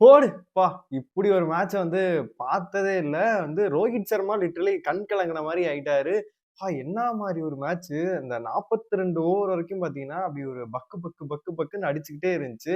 போடுப்பா! இப்படி ஒரு மேட்சை வந்து பார்த்ததே இல்லை வந்து ரோஹித் சர்மா லிட்டரலி கண் கலங்குன மாதிரி ஆயிட்டாரு. அப்பா என்ன மாதிரி ஒரு மேட்ச்சு. அந்த 42 ஓவர் வரைக்கும் பார்த்தீங்கன்னா, அப்படி ஒரு பக்கு பக்கு பக்கு பக்குன்னு அடிச்சுக்கிட்டே இருந்துச்சு.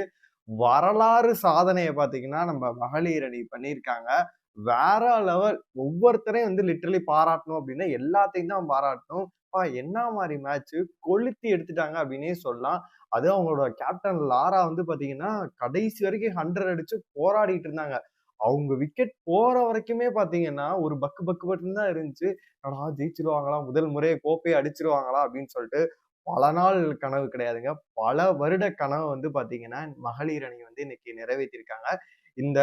வரலாறு சாதனையை பார்த்தீங்கன்னா, நம்ம மகளிர் அணி பண்ணியிருக்காங்க. வேற லெவல். ஒவ்வொருத்தரையும் வந்து லிட்டரலி பாராட்டணும் அப்படின்னா, எல்லாத்தையும் தான் பாராட்டணும். அப்பா என்ன மாதிரி மேட்ச்சு. கொளுத்தி எடுத்துட்டாங்க அப்படின்னே சொல்லலாம். அதுவும் அவங்களோட கேப்டன் லாரா வந்து பாத்தீங்கன்னா கடைசி வரைக்கும் 100 அடிச்சு போராடிட்டு இருந்தாங்க. அவங்க விக்கெட் போற வரைக்குமே பார்த்தீங்கன்னா, ஒரு பக்கு பக்கு பட்டு தான் இருந்துச்சு. ஆனா ஜெயிச்சிருவாங்களா முதல் முறையை கோப்பையை அடிச்சிருவாங்களா அப்படின்னு சொல்லிட்டு பல நாள் கனவு கிடையாதுங்க. பல வருட கனவு வந்து பாத்தீங்கன்னா மகளிர் அணி வந்து இன்னைக்கு நிறைவேற்றிருக்காங்க இந்த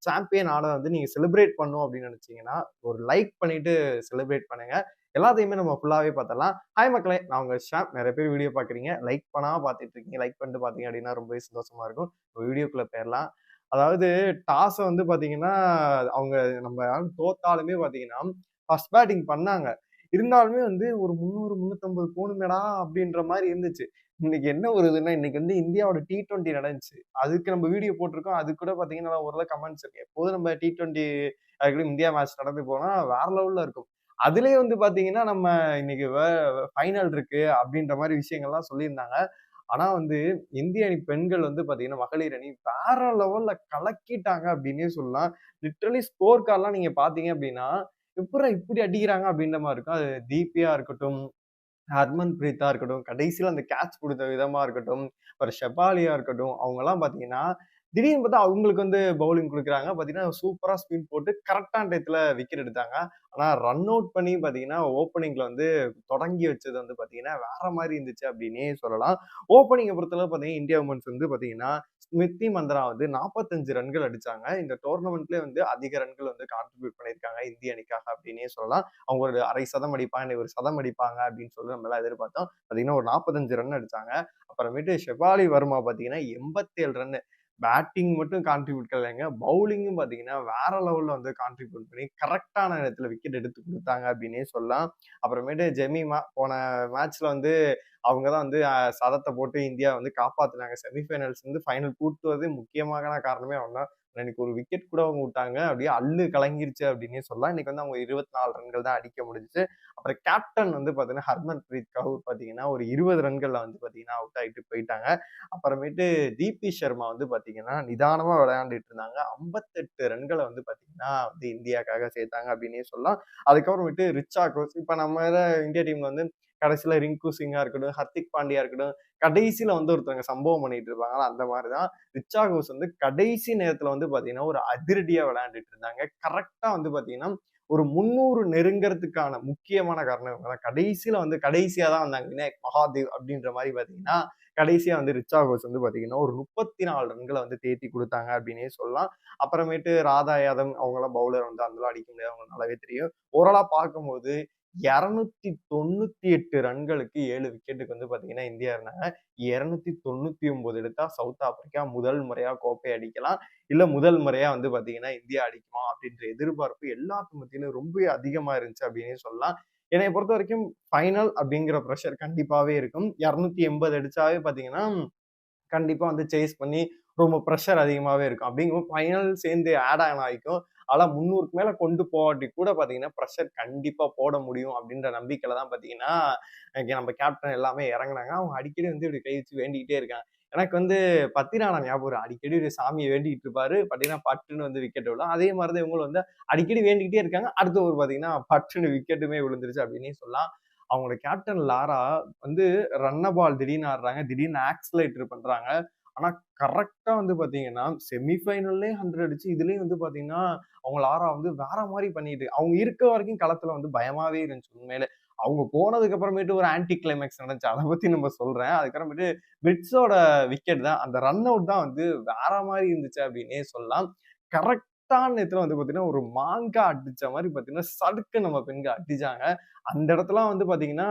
சாம்பியன் ஆன வந்து நீங்க செலிப்ரேட் பண்ணும் அப்படின்னு நினைச்சீங்கன்னா, ஒரு லைக் பண்ணிட்டு செலிப்ரேட் பண்ணுங்க. எல்லாத்தையுமே நம்ம ஃபுல்லாவே பார்த்தலாம் ஹாய் மக்களே! நான் உங்க ஷாம். நிறைய பேர் வீடியோ பார்க்குறீங்க. லைக் பண்ணாம பார்த்துட்டு இருக்கீங்க. லைக் பண்ணிட்டு பார்த்தீங்க அப்படின்னா ரொம்பவே சந்தோஷமா இருக்கும். வீடியோக்குள்ள போயிடலாம் அதாவது டாஸ வந்து பார்த்தீங்கன்னா, அவங்க நம்ம யாரும் தோத்தாலுமே பார்த்தீங்கன்னா, ஃபர்ஸ்ட் பேட்டிங் பண்ணாங்க. இருந்தாலுமே வந்து ஒரு 300, 350 போகணுமேடா அப்படின்ற மாதிரி இருந்துச்சு. இன்னைக்கு என்ன ஒரு இதுன்னா, இன்னைக்கு வந்து இந்தியாவோட T20 நடந்துச்சு. அதுக்கு நம்ம வீடியோ போட்டிருக்கோம். அது கூட பார்த்தீங்கன்னா, ஓரளவு கமெண்ட்ஸ் இருக்கு. எப்போதும் நம்ம டி ட்வெண்ட்டி இந்தியா மேட்ச் நடந்து போனால் வேற லெவலில் இருக்கும். அதிலேயே வந்து பார்த்தீங்கன்னா, நம்ம இன்னைக்கு ஃபைனல் இருக்கு அப்படின்ற மாதிரி விஷயங்கள்லாம் சொல்லியிருந்தாங்க. ஆனா வந்து இந்திய அணி பெண்கள் வந்து பார்த்தீங்கன்னா, மகளிர் அணி வேற லெவல்ல கலக்கிட்டாங்க அப்படின்னே சொல்லலாம். லிட்ரலி ஸ்கோர் கார்ட்லாம் நீங்க பார்த்தீங்க அப்படின்னா, எப்புட்றா இப்படி அடிக்கிறாங்க அப்படின்ற மாதிரி இருக்கும். அது தீபியா இருக்கட்டும், ஹர்மன் பிரீத்தா இருக்கட்டும், கடைசியில் அந்த கேட்ச் கொடுத்த விதமா இருக்கட்டும், ஒரு ஷெபாலியா இருக்கட்டும், அவங்கெல்லாம் பார்த்தீங்கன்னா, திடீர்னு பார்த்தா அவங்களுக்கு வந்து பவுலிங் கொடுக்குறாங்க பார்த்தீங்கன்னா, சூப்பரா ஸ்பின் போட்டு கரெக்டான டயத்தில் விக்கெட் எடுத்தாங்க. ஆனால் ரன் அவுட் பண்ணி பார்த்தீங்கன்னா, ஓப்பனிங்ல வந்து தொடங்கி வச்சது வந்து பார்த்தீங்கன்னா, வேற மாதிரி இருந்துச்சு அப்படின்னே சொல்லலாம். ஓப்பனிங்கை பொறுத்தளவு பார்த்தீங்கன்னா, இந்தியா உமன்ஸ் வந்து பார்த்தீங்கன்னா, ஸ்மிருதி மந்திரா வந்து 45 ரன்கள் அடிச்சாங்க. இந்த டோர்னமெண்ட்லேயே வந்து அதிக ரன்கள் வந்து கான்ட்ரிபியூட் பண்ணியிருக்காங்க இந்திய அணிக்காக அப்படின்னே சொல்லலாம். அவங்க ஒரு அரை சதம் அடிப்பாங்க, ஒரு சதம் அடிப்பாங்க அப்படின்னு சொல்லி நம்மலாம் எதிர்பார்த்தோம். பார்த்தீங்கன்னா, ஒரு 45 ரன் அடிச்சாங்க. அப்புறமேட்டு ஷெபாலி வர்மா பார்த்தீங்கன்னா, 87 ரன்னு. பேட்டிங் மட்டும் கான்ட்ரிபியூட் கிடையாங்க பவுலிங்கும் பார்த்தீங்கன்னா, வேற லெவலில் வந்து கான்ட்ரிபியூட் பண்ணி கரெக்டான நேரத்தில் விக்கெட் எடுத்து கொடுத்தாங்க அப்படின்னே சொல்லலாம். அப்புறமேட்டு ஜெமீமா போன மேட்ச்ல வந்து அவங்க தான் வந்து சதத்தை போட்டு இந்தியா வந்து காப்பாத்துனாங்க. செமி ஃபைனல்ஸ் வந்து ஃபைனல் கூட்டு வரது முக்கியமான காரணமே அவங்க தான். இன்னைக்கு ஒரு விக்கெட் கூட அவங்க விட்டாங்க. அப்படியே அல்லு கலங்கிருச்சு அப்படின்னே சொல்லலாம். இன்னைக்கு வந்து அவங்க 24 ரன்கள் தான் அடிக்க முடிஞ்சிச்சு அப்புறம் கேப்டன் வந்து பார்த்தீங்கன்னா, ஹர்மன் பிரீத் கவுர் பார்த்தீங்கன்னா, ஒரு இருபது ரன்களில் வந்து பார்த்தீங்கன்னா, அவுட் ஆகிட்டு போயிட்டாங்க. அப்புறமேட்டு தீபி சர்மா வந்து பார்த்தீங்கன்னா, நிதானமாக விளையாண்டுட்டு இருந்தாங்க. ஐம்பத்தெட்டு ரன்களை வந்து பார்த்தீங்கன்னா, வந்து இந்தியாக்காக சேர்த்தாங்க அப்படின்னே சொல்லலாம். அதுக்கப்புறமேட்டு ரிச்சா கோஸ் இப்போ நம்ம இந்தியா டீம்ல வந்து கடைசியில் ரிங்கு சிங்கா இருக்கட்டும், ஹர்திக் பாண்டியா இருக்கட்டும், கடைசியில் வந்து ஒருத்தவங்க சம்பவம் பண்ணிட்டு இருப்பாங்க அந்த மாதிரி தான் ரிச்சா கோஸ் வந்து கடைசி நேரத்தில் வந்து பார்த்தீங்கன்னா, ஒரு அதிரடியாக விளையாண்டுட்டு இருந்தாங்க. கரெக்டாக வந்து பார்த்தீங்கன்னா, ஒரு 300 நெருங்குறதுக்கான முக்கியமான காரணம் இவங்க தான். கடைசியில் வந்து கடைசியாக தான் வந்தாங்க. விநாயக் மகாதேவ் அப்படின்ற மாதிரி பார்த்தீங்கன்னா, கடைசியா வந்து ரிச்சா கோஸ் வந்து பார்த்தீங்கன்னா, ஒரு முப்பத்தி நாலு ரன்களை வந்து தேத்தி கொடுத்தாங்க அப்படின்னே சொல்லலாம். அப்புறமேட்டு ராதா யாதவ் அவங்களாம் பவுலர் வந்து அந்த அடிக்க முடியாது. அவங்களுக்கு நல்லாவே தெரியும். ஓரளா பார்க்கும்போது 298 ரன்களுக்கு ஏழு விக்கெட்டுக்கு வந்து பார்த்தீங்கன்னா, இந்தியா இருந்தாங்க. 299 எடுத்தா சவுத் ஆப்பிரிக்கா முதல் முறையா கோப்பை அடிக்கலாம். இல்ல முதல் முறையா வந்து பார்த்தீங்கன்னா, இந்தியா அடிக்குமா அப்படின்ற எதிர்பார்ப்பு எல்லாத்து மத்தியிலும் ரொம்பவே அதிகமா இருந்துச்சு அப்படின்னே சொல்லலாம். என்னைய பொறுத்தவரைக்கும் ஃபைனல் அப்படிங்கிற ப்ரெஷர் கண்டிப்பாவே இருக்கும். 280 அடிச்சாவே பார்த்தீங்கன்னா, கண்டிப்பா வந்து சேஸ் பண்ணி ரொம்ப ப்ரெஷர் அதிகமாகவே இருக்கும். அப்படிங்கும்போது ஃபைனல் சேர்ந்து ஆட் ஆன் ஆனால் முந்நூறுக்கு மேலே கொண்டு போகாட்டி கூட பார்த்தீங்கன்னா, ப்ரெஷர் கண்டிப்பாக போட முடியும் அப்படின்ற நம்பிக்கையில் தான் பார்த்தீங்கன்னா, நம்ம கேப்டன் எல்லாமே இறங்குனாங்க. அவங்க அடிக்கடி வந்து இப்படி கை வச்சு வேண்டிக்கிட்டே இருக்காங்க. எனக்கு வந்து பத்திரானா ஞாபகம் அடிக்கடி ஒரு சாமியை வேண்டிக்கிட்டு இருப்பாரு. பார்த்தீங்கன்னா, பட்டுன்னு வந்து விக்கெட் விழும். அதே மாதிரி தான் இவங்களும் வந்து அடிக்கடி வேண்டிக்கிட்டே இருக்காங்க. அடுத்த ஒரு பார்த்தீங்கன்னா, பட்டுன்னு விக்கெட்டுமே விழுந்துருச்சு அப்படின்னே சொல்லலாம். அவங்களோட கேப்டன் லாரா வந்து ரன்ன பால் திடீர்னு ஆடுறாங்க. திடீர்னு ஆக்ஸிலேட்டர் பண்ணுறாங்க ஆனால் கரெக்டாக வந்து பார்த்தீங்கன்னா, செமி ஃபைனல்லயே 100 அடிச்சு, இதுலேயும் வந்து பார்த்தீங்கன்னா, அவங்க லாரா வந்து வேற மாதிரி பண்ணிட்டு அவங்க இருக்க வரைக்கும் களத்தில் வந்து பயமாவே இருந்துச்சு உண்மையிலே. அவங்க போனதுக்கு அப்புறமேட்டு ஒரு ஆன்டி கிளைமேக்ஸ் நடந்துச்சு. அதை பத்தி நம்ம சொல்றேன். அதுக்கப்புறமேட்டு பிரிட்ஸோட விக்கெட் தான் அந்த ரன் அவுட் தான் வந்து வேற மாதிரி இருந்துச்சு அப்படின்னே சொல்லலாம். கரெக்டான நேரத்தில் வந்து பார்த்தீங்கன்னா, ஒரு மாங்கா அடிச்ச மாதிரி பார்த்தீங்கன்னா, சடுக்கு நம்ம பெண்கள் அடிச்சாங்க. அந்த இடத்துலலாம் வந்து பார்த்தீங்கன்னா,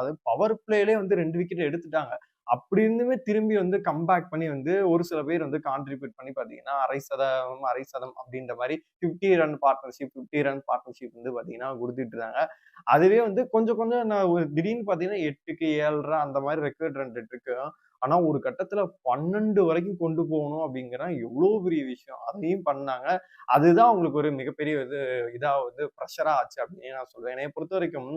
அது பவர் பிளேலே வந்து ரெண்டு விக்கெட் எடுத்துட்டாங்க. அப்படி இருந்துமே திரும்பி வந்து கம்பேக் பண்ணி வந்து ஒரு சில பேர் வந்து கான்ட்ரிபியூட் பண்ணி பார்த்தீங்கன்னா, அரை சதம், அரை சதம் அப்படின்ற மாதிரி fifty run partnership, 50 run partnership வந்து பார்த்தீங்கன்னா கொடுத்துட்டு இருந்தாங்க. அதுவே வந்து கொஞ்சம் கொஞ்சம் நான் ஒரு திடீர்னு பார்த்தீங்கன்னா, 8க்கு 7 1/2 அந்த மாதிரி ரெக்கார்ட் ரன் இருக்கு. ஆனா ஒரு கட்டத்துல பன்னெண்டு வரைக்கும் கொண்டு போகணும் அப்படிங்கிற எவ்வளவு பெரிய விஷயம். அதையும் பண்ணாங்க. அதுதான் அவங்களுக்கு ஒரு மிகப்பெரிய இது இதா வந்து ப்ரெஷரா ஆச்சு அப்படின்னு நான் சொல்லுவேன் என்னைய பொறுத்த வரைக்கும்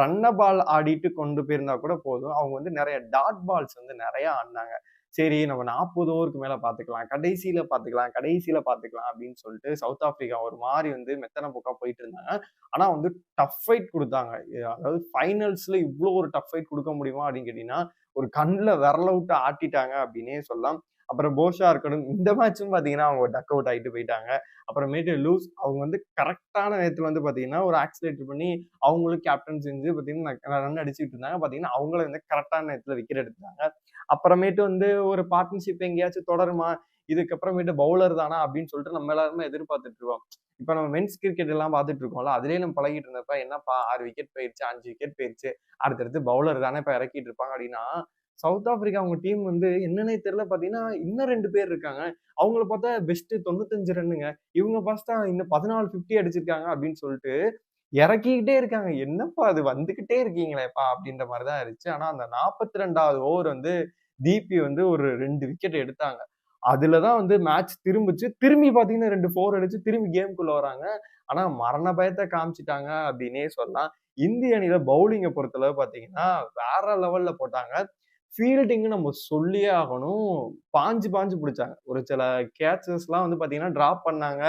ரன்ன பால் ஆடிட்டு கொண்டு போயிருந்தா கூட போதும். அவங்க வந்து நிறைய டாட் பால்ஸ் வந்து நிறைய ஆடினாங்க. சரி நம்ம நாற்பது ஓவருக்கு மேல பாத்துக்கலாம். கடைசியில பாத்துக்கலாம். கடைசியில பாத்துக்கலாம் அப்படின்னு சொல்லிட்டு சவுத் ஆப்பிரிக்கா ஒரு மாதிரி வந்து மெத்தன போக்கா போயிட்டு இருந்தாங்க. ஆனா வந்து டஃப் ஃபைட் கொடுத்தாங்க. அதாவது ஃபைனல்ஸ்ல இவ்வளோ ஒரு டஃப் ஃபைட் கொடுக்க முடியுமா அப்படின்னு கேட்டீங்கன்னா ஒரு கண்ணில் விரல விட்டு ஆட்டிட்டாங்க அப்படின்னே சொல்லலாம். அப்புறம் போஷா இருக்கணும். இந்த மேட்சும் பார்த்தீங்கன்னா அவங்க டக் அவுட் ஆகிட்டு போயிட்டாங்க. அப்புறமேட்டு லூஸ் அவங்க வந்து கரெக்டான நேரத்தில் வந்து பார்த்தீங்கன்னா ஒரு ஆக்சிலேட்டர் பண்ணி அவங்களும் கேப்டன் செஞ்சு பார்த்தீங்கன்னா ரன் அடிச்சுட்டு இருந்தாங்க. பார்த்தீங்கன்னா அவங்கள வந்து கரெக்டான நேரத்தில் விக்கெட் எடுத்தாங்க அப்புறமேட்டு வந்து ஒரு பார்ட்னர்ஷிப் எங்கேயாச்சும் தொடருமா? இதுக்கப்புறமேட்டு பவுலர் தானா அப்படின்னு சொல்லிட்டு நம்ம எல்லாருமே எதிர்பார்த்துட்டு இருக்கோம். இப்ப நம்ம மென்ஸ் கிரிக்கெட் எல்லாம் பார்த்துட்டு இருக்கோம்ல அதுலயே நம்ம பழகிட்டு இருந்தப்ப என்னப்பா ஆறு விக்கெட் போயிருச்சு அஞ்சு விக்கெட் போயிருச்சு அடுத்தடுத்து பவுலர் தானே இப்ப இறக்கிட்டு இருப்பாங்க அப்படின்னா சவுத் ஆப்பிரிக்கா அவங்க டீம் வந்து என்னன்னே தெரியல. பாத்தீங்கன்னா இன்னும் ரெண்டு பேர் இருக்காங்க. அவங்கள பார்த்தா பெஸ்ட் தொண்ணூத்தஞ்சு ரன்னுங்க இவங்க பார்த்தா இன்னும் பதினாலு பிப்டி அடிச்சிருக்காங்க அப்படின்னு சொல்லிட்டு இறக்கிக்கிட்டே இருக்காங்க. என்னப்பா அது வந்துகிட்டே இருக்கீங்களேப்பா அப்படின்ற மாதிரிதான் இருந்துச்சு. ஆனா அந்த நாற்பத்தி ரெண்டாவது ஓவர் வந்து தீபி வந்து ஒரு ரெண்டு விக்கெட் எடுத்தாங்க. அதுலதான் வந்து மேட்ச் திரும்பிச்சு திரும்பி பார்த்தீங்கன்னா ரெண்டு ஃபோர் அடிச்சு திரும்பி கேம்குள்ள வராங்க. ஆனா மரண பயத்தை காமிச்சிட்டாங்க அப்படின்னே சொல்லலாம். இந்திய அணியில பவுலிங்கை பொறுத்தளவு பார்த்தீங்கன்னா வேற லெவல்ல போட்டாங்க. ஃபீல்டிங்னு நம்ம சொல்லியே ஆகணும். பாஞ்சு பாஞ்சு பிடிச்சாங்க. ஒரு சில கேச்சஸ்லாம் வந்து பார்த்தீங்கன்னா ட்ராப் பண்ணாங்க.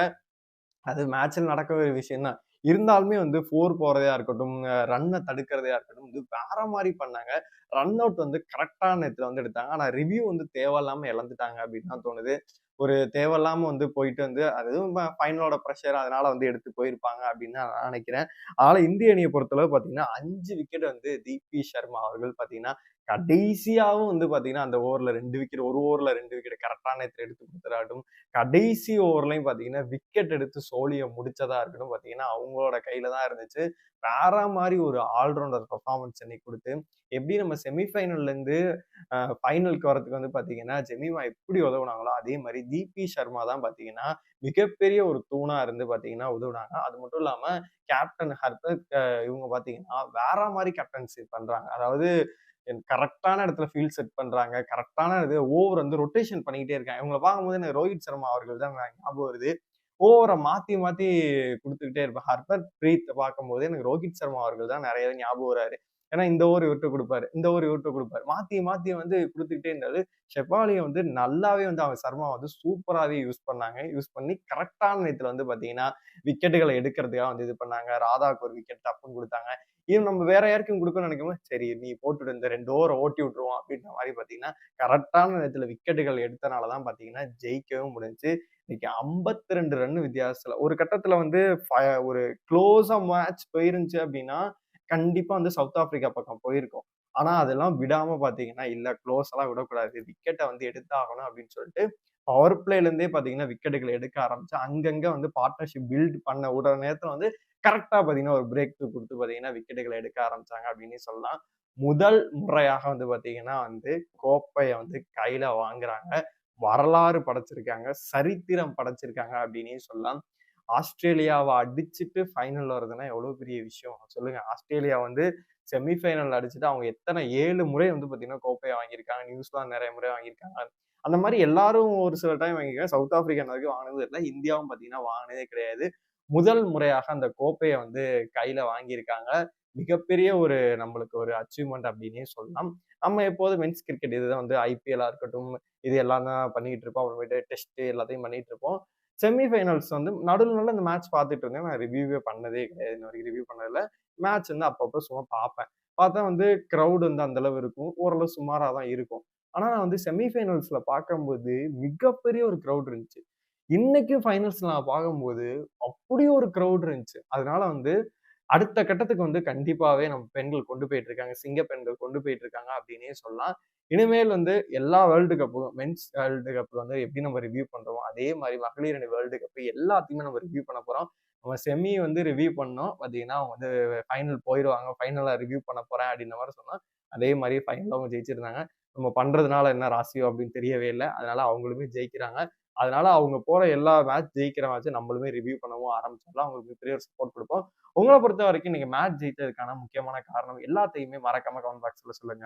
அது மேட்ச்சில் நடக்க ஒரு விஷயம் தான் இருந்தாலுமே வந்து ஃபோர் போறதையா இருக்கட்டும் ரன்னை தடுக்கிறதையா இருக்கட்டும் வந்து வேற மாதிரி பண்ணாங்க. ரன் அவுட் வந்து கரெக்டான நேரத்தில் வந்து எடுத்தாங்க. ஆனால் ரிவ்யூ வந்து தேவையில்லாமல் இழந்துட்டாங்க அப்படின்னு தான் தோணுது. ஒரு தேவையில்லாம வந்து போயிட்டு வந்து அதுவும் ஃபைனலோட ப்ரெஷர் அதனால வந்து எடுத்து போயிருப்பாங்க அப்படின்னு நான் நினைக்கிறேன். ஆனால் இந்திய அணியை பொறுத்தளவு பார்த்தீங்கன்னா அஞ்சு விக்கெட் வந்து தீபி சர்மா அவர்கள் பார்த்தீங்கன்னா கடைசியாகவும் வந்து பார்த்தீங்கன்னா அந்த ஓவரில் ரெண்டு விக்கெட் ஒரு ஓவரில் ரெண்டு விக்கெட் கரெக்டான நேரத்தில் எடுத்து கொடுத்துறாட்டும். கடைசி ஓவர்லையும் பார்த்தீங்கன்னா விக்கெட் எடுத்து சோழியை முடிச்சதா இருக்கட்டும் பார்த்தீங்கன்னா அவங்களோட கையில தான் இருந்துச்சு. வேற மாதிரி ஒரு ஆல்ரவுண்டர் பர்ஃபார்மன்ஸ் இன்னைக்கு கொடுத்து எப்படி நம்ம செமிஃபைனல்லேருந்து ஃபைனலுக்கு வரதுக்கு வந்து பார்த்தீங்கன்னா ஜெமிமா எப்படி உதவுனாங்களோ அதே மாதிரி தீபி சர்மா தான் பார்த்தீங்கன்னா மிகப்பெரிய ஒரு தூணாக இருந்து பார்த்தீங்கன்னா உதவுனாங்க. அது மட்டும் இல்லாமல் கேப்டன் ஹர்பத் இவங்க பார்த்தீங்கன்னா வேற மாதிரி கேப்டன்சி பண்ணுறாங்க அதாவது கரெக்டான இடத்துல ஃபீல்ட் செட் பண்ணுறாங்க கரெக்டான இது ஓவர் வந்து ரொட்டேஷன் பண்ணிக்கிட்டே இருக்காங்க. இவங்களை பார்க்கும்போது எனக்கு ரோஹித் சர்மா அவர்கள் தான் ஞாபகம் வருது. ஓவரை மாத்தி மாத்தி கொடுத்துக்கிட்டே இருப்பேன். ஹர்பர் பிரீத் பார்க்கும்போது எனக்கு ரோஹித் சர்மா அவர்கள் தான் நிறைய ஞாபகம் வராரு. ஏன்னா இந்த ஓவர் இவர்கிட்ட கொடுப்பாரு இந்த ஓவர் இவர்கிட்ட கொடுப்பாரு. மாத்தி மாத்தி வந்து கொடுத்துக்கிட்டே இருந்தாலும் ஷெபாலியை வந்து நல்லாவே வந்து அவங்க சர்மா வந்து சூப்பராகவே யூஸ் பண்ணாங்க. யூஸ் பண்ணி கரெக்டான நேரத்தில் வந்து பார்த்தீங்கன்னா விக்கெட்டுகளை எடுக்கிறதுக்காக வந்து இது பண்ணாங்க. ராதாவுக்கு ஒரு விக்கெட் தப்புன்னு கொடுத்தாங்க. இது நம்ம வேற யாருக்கும் கொடுக்கணும்னு நினைக்கும் சரி நீ போட்டுட்டு இந்த ரெண்டு ஓவரை ஓட்டி விட்டுருவோம் அப்படின்ற மாதிரி பார்த்தீங்கன்னா கரெக்டான நேரத்தில் விக்கெட்டுகள் எடுத்தனால தான் பார்த்தீங்கன்னா ஜெயிக்கவும் முடிஞ்சு இன்னைக்கு ஐம்பத்தி ரெண்டு ரன் வித்தியாசத்துல. ஒரு கட்டத்துல வந்து ஒரு க்ளோஸா மேட்ச் போயிருந்துச்சு அப்படின்னா கண்டிப்பா வந்து சவுத் ஆப்பிரிக்கா பக்கம் போயிருக்கும். ஆனா அதெல்லாம் விடாம பாத்தீங்கன்னா இல்ல க்ளோஸ் எல்லாம் விடக்கூடாது. விக்கெட்டை வந்து எடுத்தாகணும் அப்படின்னு சொல்லிட்டு பவர் பிளேல இருந்தே பாத்தீங்கன்னா விக்கெட்டுகளை எடுக்க ஆரம்பிச்சு அங்கங்க வந்து பார்ட்னர்ஷிப் பில்ட் பண்ண விடுற நேரத்துல வந்து கரெக்டா பாத்தீங்கன்னா ஒரு பிரேக் கொடுத்து பாத்தீங்கன்னா விக்கெட்டுகளை எடுக்க ஆரம்பிச்சாங்க அப்படின்னு சொல்லலாம். முதல் முறையாக வந்து பாத்தீங்கன்னா வந்து கோப்பையை வந்து கையில வாங்குறாங்க. வரலாறு படைச்சிருக்காங்க சரித்திரம் படைச்சிருக்காங்க அப்படின்னே சொல்லலாம். ஆஸ்திரேலியாவை அடிச்சுட்டு ஃபைனல் வருதுன்னா எவ்வளோ பெரிய விஷயம்? சொல்லுங்க. ஆஸ்திரேலியா வந்து செமிஃபைனல் அடிச்சுட்டு அவங்க எத்தனை ஏழு முறை வந்து பார்த்தீங்கன்னா கோப்பையை வாங்கியிருக்காங்க நியூஸ்லாம் நிறைய முறை வாங்கியிருக்காங்க. அந்த மாதிரி எல்லாரும் ஒரு சில டைம் வாங்கியிருக்காங்க. சவுத் ஆப்பிரிக்கா வரைக்கும் வாங்கினது இல்லை. இந்தியாவும் பார்த்தீங்கன்னா வாங்கினதே கிடையாது. முதல் முறையாக அந்த கோப்பையை வந்து கையில வாங்கியிருக்காங்க. மிகப்பெரிய ஒரு நம்மளுக்கு ஒரு அச்சீவ்மெண்ட் அப்படின்னே சொல்லலாம். நம்ம எப்போதும் மென்ஸ் கிரிக்கெட் இதுதான் வந்து ஐபிஎல்லாக இருக்கட்டும் இது எல்லாம் தான் பண்ணிக்கிட்டு இருப்போம் அப்புறமேட்டு டெஸ்ட்டு எல்லாத்தையும் பண்ணிகிட்டு இருப்போம். செமிஃபைனல்ஸ் வந்து நடுவில் நல்ல இந்த மேட்ச் பார்த்துட்டு இருந்தேன். நான் ரிவ்யூவே பண்ணதே கிடையாது. இன்ன வரைக்கும் ரிவ்யூ பண்ணதில்ல. மேட்ச் வந்து அப்பப்போ சும்மா பார்ப்பேன். பார்த்தா வந்து க்ரௌடு வந்து அந்தளவு இருக்கும். ஓரளவு சுமாராக தான் இருக்கும். ஆனால் நான் வந்து செமிஃபைனல்ஸில் பார்க்கும்போது மிகப்பெரிய ஒரு க்ரௌட் இருந்துச்சு. இன்னைக்கும் ஃபைனல்ஸ் நான் பார்க்கும்போது அப்படி ஒரு க்ரௌட் இருந்துச்சு. அதனால வந்து அடுத்த கட்டத்துக்கு வந்து கண்டிப்பாவே நம்ம பெண்கள் கொண்டு போயிட்டு இருக்காங்க சிங்க பெண்கள் கொண்டு போயிட்டு இருக்காங்க அப்படின்னே சொல்லலாம். இனிமேல் வந்து எல்லா வேர்ல்டு கப்பும் மென்ஸ் வேர்ல்டு கப் வந்து எப்படி நம்ம ரிவ்யூ பண்றோமோ அதே மாதிரி மகளிர் அணி வேர்ல்டு கப் எல்லாத்தையுமே நம்ம ரிவ்யூ பண்ண போறோம். நம்ம செமி வந்து ரிவ்யூ பண்ணோம். பார்த்தீங்கன்னா அவங்க வந்து ஃபைனல் போயிடுவாங்க ஃபைனலாக ரிவ்யூ பண்ண போகிறேன் அப்படின்ற மாதிரி சொன்னால் அதே மாதிரி ஃபைனலாக அவங்க ஜெயிச்சிருந்தாங்க. நம்ம பண்ணுறதுனால என்ன ராசியோ அப்படின்னு தெரியவே இல்லை. அதனால அவங்களுமே ஜெயிக்கிறாங்க. அதனால அவங்க போற எல்லா மேட்ச் ஜெயிக்கிற மேட்ச் நம்மளுமே ரிவ்யூ பண்ணவும் ஆரம்பிச்சோம்னா அவங்களுக்கு பெரிய ஒரு சப்போர்ட் கொடுப்போம். உங்களை பொறுத்த வரைக்கும் நீங்க மேட்ச் ஜெயித்ததுக்கான முக்கியமான காரணம் எல்லாத்தையுமே மறக்காம கமெண்ட் பாக்ஸ்ல சொல்லுங்க.